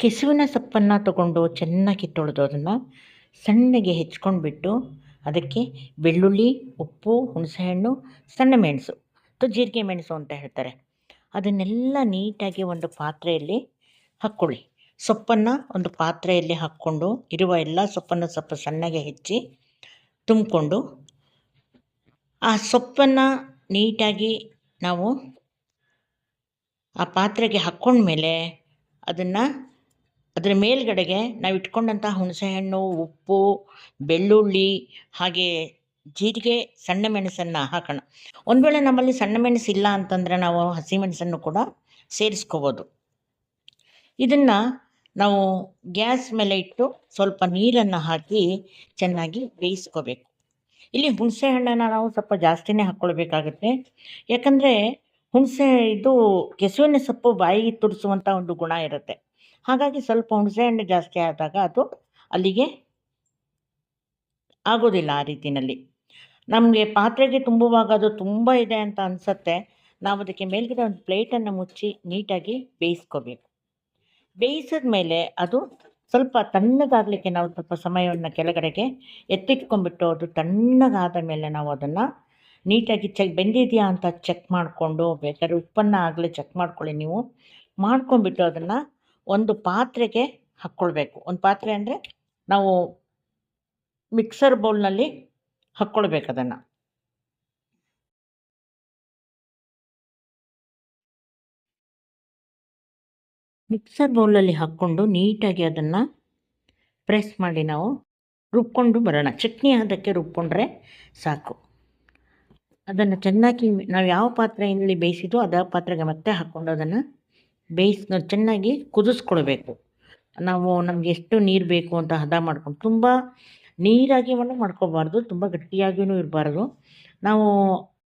ಕೆಸುವಿನ ಸೊಪ್ಪನ್ನು ತಗೊಂಡು ಚೆನ್ನಾಗಿ ತೊಳೆದು ಅದನ್ನು ಸಣ್ಣಗೆ ಹೆಚ್ಕೊಂಡ್ಬಿಟ್ಟು ಅದಕ್ಕೆ ಬೆಳ್ಳುಳ್ಳಿ, ಉಪ್ಪು, ಹುಣಸೆಹಣ್ಣು, ಸಣ್ಣ ಮೆಣಸು, ಅಥವಾ ಜೀರಿಗೆ ಮೆಣಸು ಅಂತ ಹೇಳ್ತಾರೆ. ಅದನ್ನೆಲ್ಲ ನೀಟಾಗಿ ಒಂದು ಪಾತ್ರೆಯಲ್ಲಿ ಹಾಕ್ಕೊಳ್ಳಿ. ಸೊಪ್ಪನ್ನು ಒಂದು ಪಾತ್ರೆಯಲ್ಲಿ ಹಾಕ್ಕೊಂಡು ಇರುವ ಎಲ್ಲ ಸೊಪ್ಪನ್ನು ಸ್ವಲ್ಪ ಸಣ್ಣಗೆ ಹೆಚ್ಚಿ ತುಂಬಿಕೊಂಡು ಆ ಸೊಪ್ಪನ್ನು ನೀಟಾಗಿ ನಾವು ಆ ಪಾತ್ರೆಗೆ ಹಾಕ್ಕೊಂಡ್ಮೇಲೆ ಅದನ್ನು ಅದರ ಮೇಲ್ಗಡೆಗೆ ನಾವು ಇಟ್ಕೊಂಡಂಥ ಹುಣಸೆಹಣ್ಣು, ಉಪ್ಪು, ಬೆಳ್ಳುಳ್ಳಿ, ಹಾಗೆ ಜೀರಿಗೆ, ಸಣ್ಣ ಮೆಣಸನ್ನು ಹಾಕೋಣ. ಒಂದು ವೇಳೆ ನಮ್ಮಲ್ಲಿ ಸಣ್ಣ ಮೆಣಸು ಇಲ್ಲ ಅಂತಂದರೆ ನಾವು ಹಸಿ ಮೆಣಸನ್ನು ಕೂಡ ಸೇರಿಸ್ಕೋಬೋದು. ಇದನ್ನು ನಾವು ಗ್ಯಾಸ್ ಮೇಲೆ ಇಟ್ಟು ಸ್ವಲ್ಪ ನೀರನ್ನು ಹಾಕಿ ಚೆನ್ನಾಗಿ ಬೇಯಿಸ್ಕೋಬೇಕು. ಇಲ್ಲಿ ಹುಣಸೆ ಹಣ್ಣನ್ನು ನಾವು ಸ್ವಲ್ಪ ಜಾಸ್ತಿನೇ ಹಾಕ್ಕೊಳ್ಬೇಕಾಗತ್ತೆ ಯಾಕಂದರೆ ಹುಣಸೆ ಇದು ಕೆಸುವಿನ ಸೊಪ್ಪು ಬಾಯಿಗೆ ತುರಿಸುವಂಥ ಒಂದು ಗುಣ ಇರುತ್ತೆ. ಹಾಗಾಗಿ ಸ್ವಲ್ಪ ಹುಣಸೆ ಹಣ್ಣು ಜಾಸ್ತಿ ಆದಾಗ ಅದು ಅಲ್ಲಿಗೆ ಆಗೋದಿಲ್ಲ ಆ ರೀತಿಯಲ್ಲಿ. ನಮಗೆ ಪಾತ್ರೆಗೆ ತುಂಬುವಾಗ ಅದು ತುಂಬ ಇದೆ ಅಂತ ಅನಿಸುತ್ತೆ. ನಾವು ಅದಕ್ಕೆ ಮೇಲ್ಗಡೆ ಒಂದು ಪ್ಲೇಟನ್ನು ಮುಚ್ಚಿ ನೀಟಾಗಿ ಬೇಯಿಸ್ಕೋಬೇಕು. ಬೇಯಿಸಿದ ಮೇಲೆ ಅದು ಸ್ವಲ್ಪ ತಣ್ಣಗಾಗಲಿಕ್ಕೆ ನಾವು ಸ್ವಲ್ಪ ಸಮಯವನ್ನು ಕೆಳಗಡೆಗೆ ಎತ್ತಿಟ್ಕೊಂಡ್ಬಿಟ್ಟು ಅದು ತಣ್ಣಗಾದ ಮೇಲೆ ನಾವು ಅದನ್ನು ನೀಟಾಗಿ ಚೆಕ್ ಬೆಂದಿದೆಯಾ ಅಂತ ಚೆಕ್ ಮಾಡಿಕೊಂಡು ಬೇಕಾದ್ರೆ ಉಪ್ಪನ್ನು ಆಗಲೇ ಚೆಕ್ ಮಾಡ್ಕೊಳ್ಳಿ ನೀವು. ಮಾಡ್ಕೊಂಡ್ಬಿಟ್ಟು ಅದನ್ನು ಒಂದು ಪಾತ್ರೆಗೆ ಹಾಕ್ಕೊಳ್ಬೇಕು. ಒಂದು ಪಾತ್ರೆ ಅಂದರೆ ನಾವು ಮಿಕ್ಸರ್ ಬೌಲ್ನಲ್ಲಿ ಹಾಕ್ಕೊಳ್ಬೇಕು ಅದನ್ನು. ಮಿಕ್ಸರ್ ಬೌಲಲ್ಲಿ ಹಾಕ್ಕೊಂಡು ನೀಟಾಗಿ ಅದನ್ನು ಪ್ರೆಸ್ ಮಾಡಿ ನಾವು ರುಬ್ಕೊಂಡು ಬರೋಣ. ಚಟ್ನಿ ಅದಕ್ಕೆ ರುಬ್ಕೊಂಡ್ರೆ ಸಾಕು. ಅದನ್ನು ಚೆನ್ನಾಗಿ ನಾವು ಯಾವ ಪಾತ್ರೆಯಲ್ಲಿ ಬೇಯಿಸಿದೋ ಅದೇ ಪಾತ್ರೆಗೆ ಮತ್ತೆ ಹಾಕ್ಕೊಂಡು ಅದನ್ನು ಬೇಯಿಸ್ ಚೆನ್ನಾಗಿ ಕುದಿಸ್ಕೊಳ್ಬೇಕು. ನಾವು ನಮಗೆ ಎಷ್ಟು ನೀರು ಬೇಕು ಅಂತ ಹದ ಮಾಡ್ಕೊಂಡು ತುಂಬ ನೀರಾಗಿ ಮಾಡ್ಕೋಬಾರ್ದು ತುಂಬ ಗಟ್ಟಿಯಾಗಿಯೂ ಇರಬಾರ್ದು. ನಾವು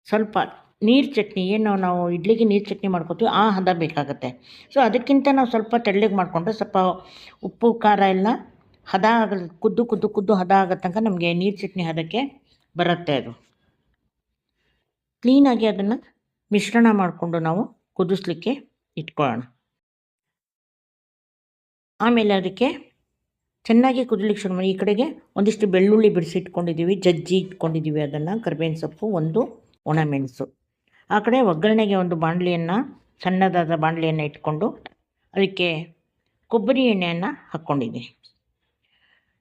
ಸ್ವಲ್ಪ ನೀರು ಚಟ್ನಿ ಏನು ನಾವು ಇಡ್ಲಿಗೆ ನೀರು ಚಟ್ನಿ ಮಾಡ್ಕೊತೀವಿ, ಆ ಹದ ಬೇಕಾಗುತ್ತೆ. ಸೊ ಅದಕ್ಕಿಂತ ನಾವು ಸ್ವಲ್ಪ ತೆಳ್ಳಗೆ ಮಾಡಿಕೊಂಡ್ರೆ ಸ್ವಲ್ಪ ಉಪ್ಪು, ಖಾರ ಎಲ್ಲ ಹದ ಆಗ ಕುದ್ದು ಕುದ್ದು ಕುದ್ದು ಹದ ಆಗೋ ತನಕ ನಮಗೆ ನೀರು ಚಟ್ನಿ ಹದಕ್ಕೆ ಬರುತ್ತೆ ಅದು. ಕ್ಲೀನಾಗಿ ಅದನ್ನು ಮಿಶ್ರಣ ಮಾಡಿಕೊಂಡು ನಾವು ಕುದಿಸ್ಲಿಕ್ಕೆ ಇಟ್ಕೊಳ್ಳೋಣ ಆಮೇಲೆ ಅದಕ್ಕೆ ಚೆನ್ನಾಗಿ ಕುದಲಿಕ್ಕೆ ಶುರು ಮಾಡಿ, ಈ ಕಡೆಗೆ ಒಂದಿಷ್ಟು ಬೆಳ್ಳುಳ್ಳಿ ಬಿಡಿಸಿ ಇಟ್ಕೊಂಡಿದ್ದೀವಿ, ಜಜ್ಜಿ ಇಟ್ಕೊಂಡಿದ್ದೀವಿ ಅದನ್ನು, ಕರ್ಬೇವಿನ ಸೊಪ್ಪು, ಒಂದು ಒಣಮೆಣಸು. ಆ ಕಡೆ ಒಗ್ಗರಣೆಗೆ ಒಂದು ಬಾಣಲಿಯನ್ನು, ಸಣ್ಣದಾದ ಬಾಣಲಿಯನ್ನು ಇಟ್ಕೊಂಡು ಅದಕ್ಕೆ ಕೊಬ್ಬರಿ ಎಣ್ಣೆಯನ್ನು ಹಾಕ್ಕೊಂಡಿದ್ದೀನಿ.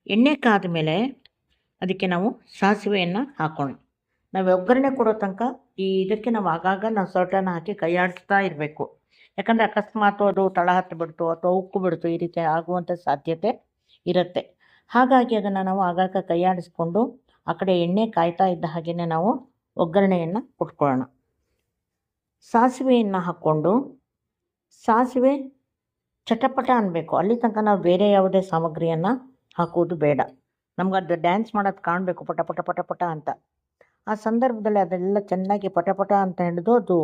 ಎಣ್ಣೆ ಕಾದ ಮೇಲೆ ಅದಕ್ಕೆ ನಾವು ಸಾಸಿವೆಯನ್ನು ಹಾಕ್ಕೊಂಡು ನಾವು ಒಗ್ಗರಣೆ ಕೊಡೋ ತನಕ ಈ ಇದಕ್ಕೆ ನಾವು ಆಗಾಗ ನಾವು ಸೊಟನ್ನು ಹಾಕಿ ಕೈಯಾಡಿಸ್ತಾ ಇರಬೇಕು. ಯಾಕಂದರೆ ಅಕಸ್ಮಾತ್ ಅದು ತಳ ಹತ್ತು ಬಿಡ್ತು ಅಥವಾ ಉಕ್ಕು ಬಿಡ್ತು ಈ ರೀತಿ ಆಗುವಂಥ ಸಾಧ್ಯತೆ ಇರುತ್ತೆ. ಹಾಗಾಗಿ ಅದನ್ನು ನಾವು ಆಗಾಗ ಕೈಯಾಡಿಸ್ಕೊಂಡು ಆ ಕಡೆ ಎಣ್ಣೆ ಕಾಯ್ತಾ ಇದ್ದ ಹಾಗೆಯೇ ನಾವು ಒಗ್ಗರಣೆಯನ್ನು ಕೊಟ್ಕೊಳ್ಳೋಣ ಸಾಸಿವೆಯನ್ನು ಹಾಕ್ಕೊಂಡು ಸಾಸಿವೆ ಚಟಪಟ ಅನ್ನಬೇಕು ಅಲ್ಲಿ ತನಕ ನಾವು ಬೇರೆ ಯಾವುದೇ ಸಾಮಗ್ರಿಯನ್ನು ಹಾಕುವುದು ಬೇಡ. ನಮ್ಗೆ ಅದು ಡ್ಯಾನ್ಸ್ ಮಾಡೋದು ಕಾಣಬೇಕು ಪಟ ಪಟ ಪಟ ಪಟ ಅಂತ. ಆ ಸಂದರ್ಭದಲ್ಲಿ ಅದೆಲ್ಲ ಚೆನ್ನಾಗಿ ಪಟ ಪಟ ಅಂತ ಹಿಡಿದು ಅದು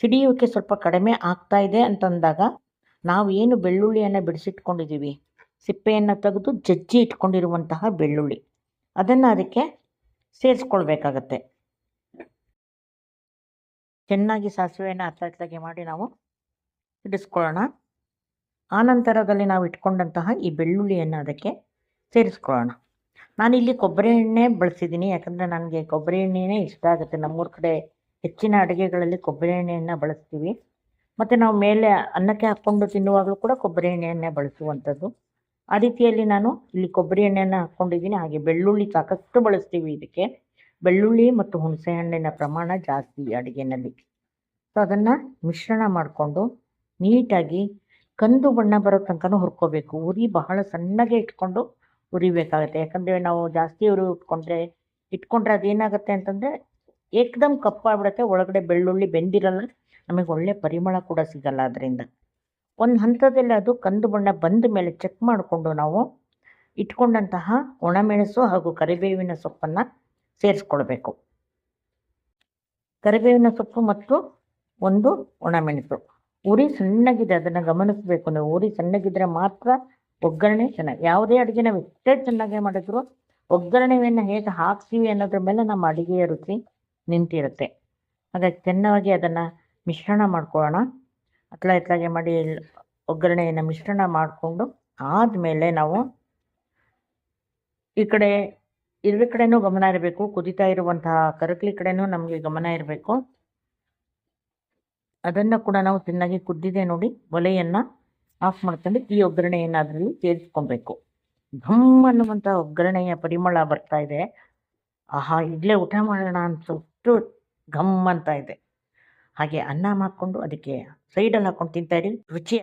ಸಿಡಿಯೋಕ್ಕೆ ಸ್ವಲ್ಪ ಕಡಿಮೆ ಆಗ್ತಾ ಇದೆ ಅಂತಂದಾಗ ನಾವು ಏನು ಬೆಳ್ಳುಳ್ಳಿಯನ್ನು ಬಿಡಿಸಿಟ್ಕೊಂಡಿದ್ದೀವಿ? ಸಿಪ್ಪೆಯನ್ನು ತೆಗೆದು ಜಜ್ಜಿ ಇಟ್ಕೊಂಡಿರುವಂತಹ ಬೆಳ್ಳುಳ್ಳಿ. ಅದನ್ನು ಅದಕ್ಕೆ ಸೇರಿಸ್ಕೊಳ್ಬೇಕಾಗತ್ತೆ. ಚೆನ್ನಾಗಿ ಸಾಸಿವೆಯನ್ನು ಹತ್ತಲಾಗಿ ಮಾಡಿ ನಾವು ಇಡಿಸ್ಕೊಳ್ಳೋಣ. ಆನಂತರದಲ್ಲಿ ನಾವು ಇಟ್ಕೊಂಡಂತಹ ಈ ಬೆಳ್ಳುಳ್ಳಿಯನ್ನು ಅದಕ್ಕೆ ಸೇರಿಸ್ಕೊಳ್ಳೋಣ. ನಾನಿಲ್ಲಿ ಕೊಬ್ಬರಿ ಎಣ್ಣೆ ಬಳಸಿದ್ದೀನಿ, ಯಾಕಂದರೆ ನನಗೆ ಕೊಬ್ಬರಿ ಎಣ್ಣೆನೇ ಇಷ್ಟ ಆಗುತ್ತೆ. ನಮ್ಮೂರ ಕಡೆ ಹೆಚ್ಚಿನ ಅಡುಗೆಗಳಲ್ಲಿ ಕೊಬ್ಬರಿ ಎಣ್ಣೆಯನ್ನು ಬಳಸ್ತೀವಿ. ಮತ್ತು ನಾವು ಮೇಲೆ ಅನ್ನಕ್ಕೆ ಹಾಕ್ಕೊಂಡು ತಿನ್ನುವಾಗಲೂ ಕೂಡ ಕೊಬ್ಬರಿ ಎಣ್ಣೆಯನ್ನೇ ಬಳಸುವಂಥದ್ದು. ಆ ರೀತಿಯಲ್ಲಿ ನಾನು ಇಲ್ಲಿ ಕೊಬ್ಬರಿ ಎಣ್ಣೆಯನ್ನು ಹಾಕ್ಕೊಂಡಿದ್ದೀನಿ ಹಾಗೆ ಬೆಳ್ಳುಳ್ಳಿ ಸಾಕಷ್ಟು ಬಳಸ್ತೀವಿ ಇದಕ್ಕೆ. ಬೆಳ್ಳುಳ್ಳಿ ಮತ್ತು ಹುಣಸೆ ಹಣ್ಣಿನ ಪ್ರಮಾಣ ಜಾಸ್ತಿ ಅಡುಗೆನಲ್ಲಿ. ಸೊ ಅದನ್ನು ಮಿಶ್ರಣ ಮಾಡಿಕೊಂಡು ನೀಟಾಗಿ ಕಂದು ಬಣ್ಣ ಬರೋ ತನಕನೂ ಹುರ್ಕೋಬೇಕು. ಉರಿ ಬಹಳ ಸಣ್ಣಗೆ ಇಟ್ಕೊಂಡು ಉರಿಬೇಕಾಗುತ್ತೆ. ಯಾಕಂದರೆ ನಾವು ಜಾಸ್ತಿ ಉರಿ ಇಟ್ಕೊಂಡ್ರೆ ಇಟ್ಕೊಂಡ್ರೆ ಅದೇನಾಗುತ್ತೆ ಅಂತಂದರೆ ಏಕ್ದಮ್ ಕಪ್ಪಾಗ್ಬಿಡುತ್ತೆ, ಒಳಗಡೆ ಬೆಳ್ಳುಳ್ಳಿ, ಬೆಂದಿರಲ್ಲ. ನಮಗೆ ಒಳ್ಳೆ ಪರಿಮಳ ಕೂಡ ಸಿಗಲ್ಲ ಅದರಿಂದ. ಒಂದು ಹಂತದಲ್ಲಿ ಅದು ಕಂದು ಬಣ್ಣ ಬಂದ ಮೇಲೆ ಚೆಕ್ ಮಾಡಿಕೊಂಡು ನಾವು ಇಟ್ಕೊಂಡಂತಹ ಒಣಮೆಣಸು ಹಾಗೂ ಕರಿಬೇವಿನ ಸೊಪ್ಪನ್ನು ಸೇರಿಸ್ಕೊಳ್ಬೇಕು. ಕರಿಬೇವಿನ ಸೊಪ್ಪು ಮತ್ತು ಒಂದು ಒಣಮೆಣಸು. ಉರಿ ಸಣ್ಣಗಿದೆ, ಅದನ್ನು ಗಮನಿಸಬೇಕು. ನೀವು ಉರಿ ಸಣ್ಣಗಿದ್ರೆ ಮಾತ್ರ ಒಗ್ಗರಣೆ ಚೆನ್ನಾಗಿ, ಯಾವುದೇ ಅಡುಗೆ ನಾವು ಎಷ್ಟೇ ಚೆನ್ನಾಗಿ ಮಾಡಿದ್ರು ಒಗ್ಗರಣೆಯನ್ನು ಹೇಗೆ ಹಾಕ್ತೀವಿ ಅನ್ನೋದ್ರ ಮೇಲೆ ನಮ್ಮ ಅಡುಗೆಯ ರುಚಿ ನಿಂತಿರುತ್ತೆ. ಹಾಗಾಗಿ ಚೆನ್ನಾಗಿ ಅದನ್ನು ಮಿಶ್ರಣ ಮಾಡ್ಕೊಳ್ಳೋಣ. ಅತ್ಲ ಎತ್ತಲಾಗೆ ಮಾಡಿ ಒಗ್ಗರಣೆಯನ್ನು ಮಿಶ್ರಣ ಮಾಡಿಕೊಂಡು ಆದಮೇಲೆ ನಾವು ಈ ಕಡೆ ಎರಡು ಕಡೆನೂ ಗಮನ ಇರಬೇಕು. ಕುದಿತಾ ಇರುವಂತಹ ಕರಕಲಿ ಕಡೆನೂ ನಮಗೆ ಗಮನ ಇರಬೇಕು. ಅದನ್ನು ಕೂಡ ನಾವು ಚೆನ್ನಾಗಿ ಕುದ್ದಿದೆ ನೋಡಿ, ಒಲೆಯನ್ನು ಆಫ್ ಮಾಡ್ಕೊಂಡು ಈ ಒಗ್ಗರಣೆಯನ್ನು ಅದರಲ್ಲಿ ಸೇರಿಸ್ಕೊಬೇಕು. ಘಮ್ ಅನ್ನುವಂಥ ಒಗ್ಗರಣೆಯ ಪರಿಮಳ ಬರ್ತಾ ಇದೆ. ಆಹಾ ಈಗಲೇ ಊಟ ಮಾಡೋಣ ಅನ್ಸೋಷ್ಟು ಘಮ್ ಅಂತ ಇದೆ. ಹಾಗೆ ಅನ್ನ ಮಾಡಿಕೊಂಡು ಅದಕ್ಕೆ ಸೈಡಲ್ಲಿ ಹಾಕೊಂಡು ತಿಂತಾ ಇರಿ. ರುಚಿ